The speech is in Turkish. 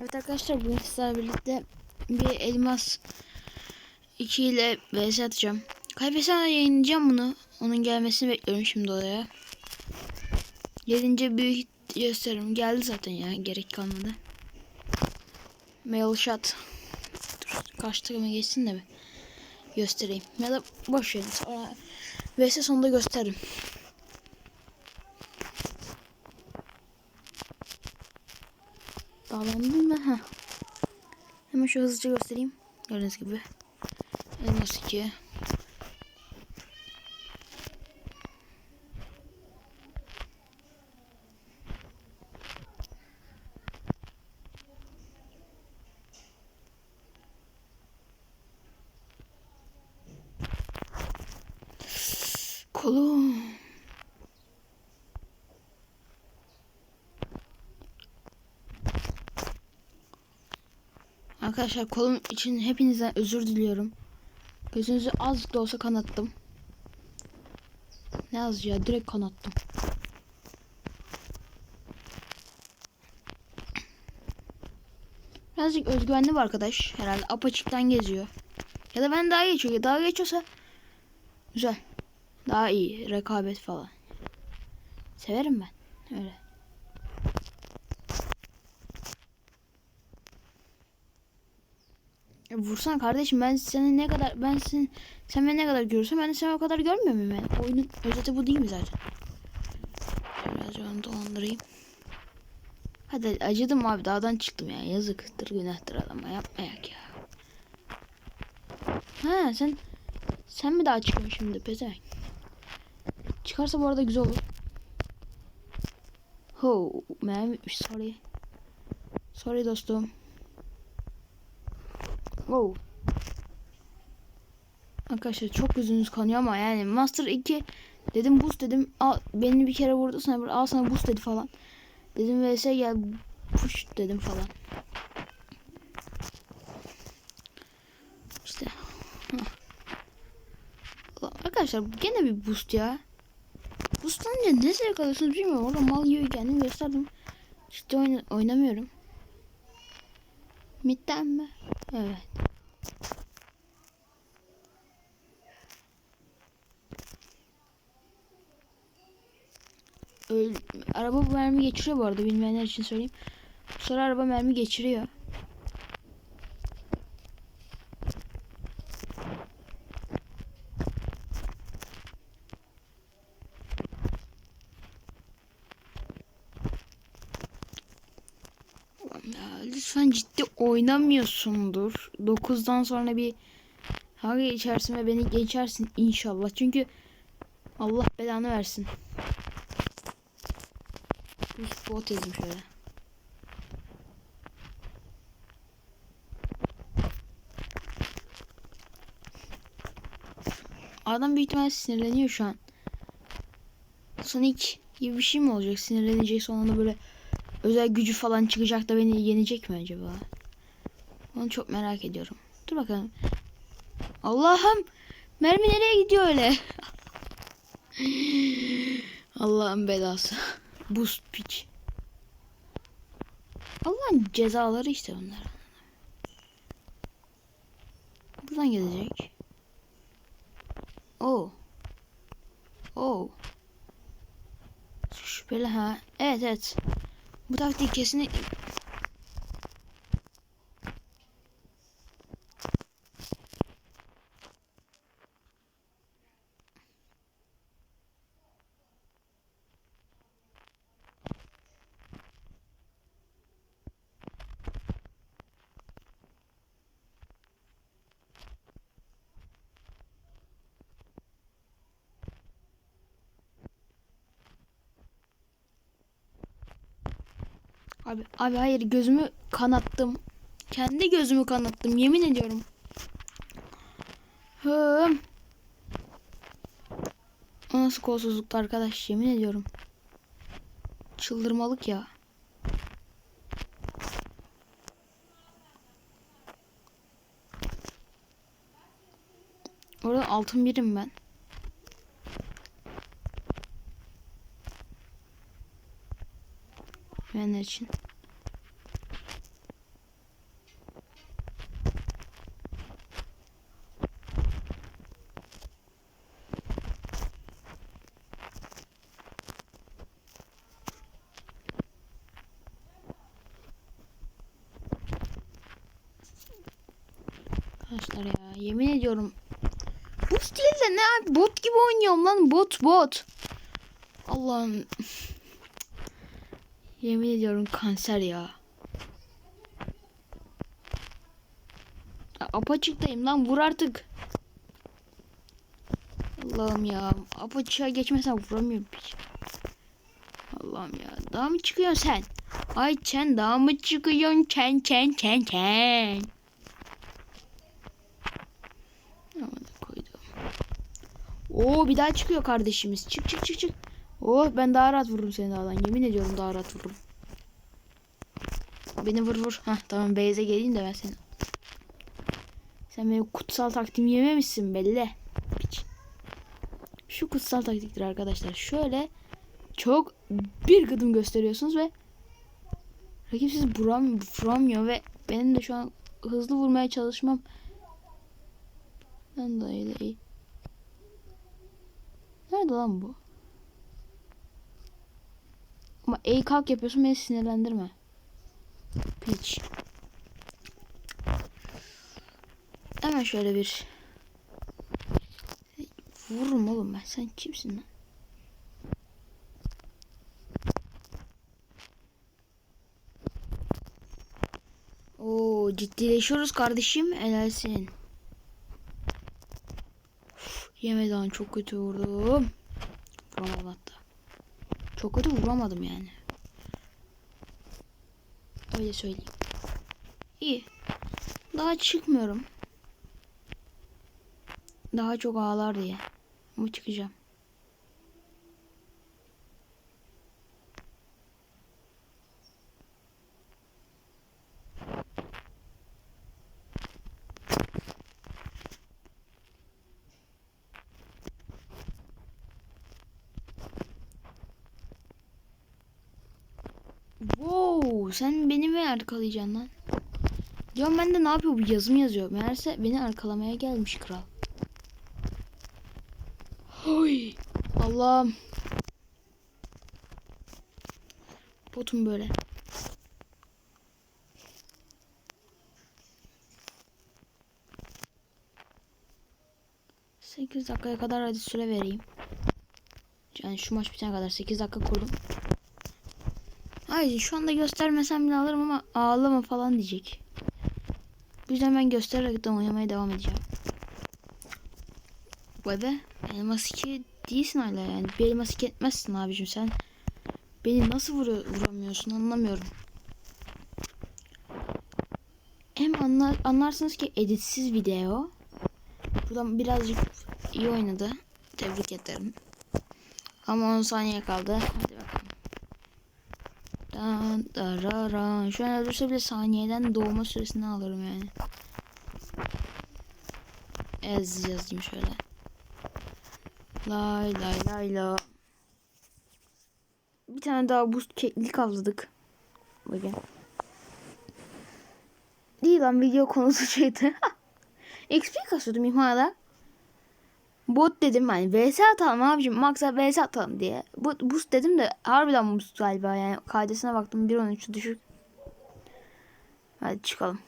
Evet arkadaşlar bugün sizlerle birlikte bir elmas 2 ile vs atacağım. Kaybetsem yayınlayacağım bunu. Onun gelmesini bekliyorum şimdi odaya. Gelince büyük gösteririm. Geldi zaten ya gerek kalmadı. Mail shot. Dur kaç geçsin de bir göstereyim. Ya da boş verin sonra vs sonunda gösteririm. Bağlandım mı? Heh. Hemen şu hızlıca göstereyim. Gördüğünüz gibi. Elmas 2. Kolum. Arkadaşlar kolum için hepinizden özür diliyorum. Gözünüzü az da olsa kanattım. Ne az ya direkt kanattım. Birazcık özgüvenli bir arkadaş herhalde apaçıktan geziyor. Ya da ben daha geçiyor. Daha geçiyorsa güzel. Daha iyi rekabet falan. Severim ben. Öyle. Vursan kardeşim ben seni ne kadar ben sen sen beni ne kadar görürsem ben de seni o kadar görmüyor muyum yani? Oyunun özeti bu değil mi zaten? Biraz onu dolandırayım. Hadi acıdım abi dağdan çıktım ya yazıktır günahtır adama yapmayak ya. Ha sen sen mi daha çıkıyorsun şimdi pezevenk? Çıkarsa bu arada güzel olur. Ho, mermi bitmiş sorry. Sorry dostum. Wow. Arkadaşlar çok gözünüz kanıyor ama yani Master 2 dedim boost dedim. Al, beni bir kere vurdu sana al sana boost dedi falan. Dedim vs gel push dedim falan. İşte. Ulan Arkadaşlar gene bir boost ya. Boostlanınca ne zevk alıyorsunuz bilmiyorum. Orada mal yiyor kendim gösterdim. İşte oyna oynamıyorum. Midden mi? Evet. Öl araba bu mermi geçiriyor bu arada bilmeyenler için söyleyeyim. Sonra araba mermi geçiriyor. Lütfen ciddi oynamıyorsundur. 9'dan sonra bir Hagi geçersin ve beni geçersin inşallah. Çünkü Allah belanı versin. Bir spot yazayım şöyle. Adam büyük ihtimalle sinirleniyor şu an. Sonic gibi bir şey mi olacak? Sinirlenecek sonra böyle özel gücü falan çıkacak da beni yenecek mi acaba? Onu çok merak ediyorum. Dur bakalım. Allah'ım mermi nereye gidiyor öyle? Allah'ın belası. Boost piç. Allah'ın cezaları işte bunlar. Buradan gelecek. Oo. Oo. Şüpheli ha. Evet evet. Bu taktik kesinlikle Abi, abi hayır gözümü kanattım. Kendi gözümü kanattım yemin ediyorum. Hım. O nasıl kolsuzluktu arkadaş yemin ediyorum. Çıldırmalık ya. Orada altın birim ben. izleyenler için. Arkadaşlar ya yemin ediyorum bu stilde ne bot gibi oynuyorum lan bot bot. Allah'ım Yemin ediyorum kanser ya. Ya, Apaçıktayım lan vur artık. Allah'ım ya. Apaçığa geçmesen vuramıyorum. Allah'ım ya. Daha mı çıkıyorsun sen? Ay sen daha mı çıkıyorsun? Çen çen çen çen. Aman koydum. Oo bir daha çıkıyor kardeşimiz. Çık çık çık çık. Oh ben daha rahat vururum seni dağdan. Yemin ediyorum daha rahat vururum. Beni vur vur. Hah tamam Beyze geleyim de ben seni. Sen benim kutsal taktiğimi yememişsin belli. Piç. Şu kutsal taktiktir arkadaşlar. Şöyle çok bir gıdım gösteriyorsunuz ve rakip sizi vuram, vuramıyor ve benim de şu an hızlı vurmaya çalışmam ben de iyi. Nerede lan bu? Ama ey kalk yapıyorsun beni sinirlendirme. Piç. Hemen şöyle bir vururum oğlum ben. Sen kimsin lan? Oo ciddileşiyoruz kardeşim. Helalsin. Lan çok kötü vurdum. Vuramadım hatta. Çok kötü vuramadım yani. Öyle söyleyeyim. İyi. Daha çıkmıyorum. Daha çok ağlar diye. Ama çıkacağım. Wow, sen beni mi arkalayacaksın lan? Diyorum ben de ne yapıyor bu yazım yazıyor. Meğerse beni arkalamaya gelmiş kral. Hoy Allah'ım. Botum böyle. Sekiz dakikaya kadar hadi süre vereyim. Yani şu maç bitene kadar 8 dakika kurdum. Hayır şu anda göstermesem bile alırım ama ağlama falan diyecek. Bu yüzden ben göstererekten oynamaya devam edeceğim. Vay be. Elmas 2 değilsin hala yani. Bir elmas 2 etmezsin abicim sen. Beni nasıl vuruyor, vuramıyorsun anlamıyorum. Hem anlar, anlarsınız ki editsiz video. Buradan birazcık iyi oynadı. Tebrik ederim. Ama 10 saniye kaldı. Hadi. Dan, dararan. Şu an öldürse bile saniyeden doğma süresini alırım yani. Ez yazayım şöyle. Lay lay lay la. Bir tane daha boost keklik avladık. Bugün. Değil lan video konusu şeydi. XP kasıyordum imhala. Bot dedim hani VS atalım abicim. Max'a VS atalım diye. Bot, boost dedim de harbiden boost galiba yani. KD'sine baktım 1.13 düşük. Hadi çıkalım.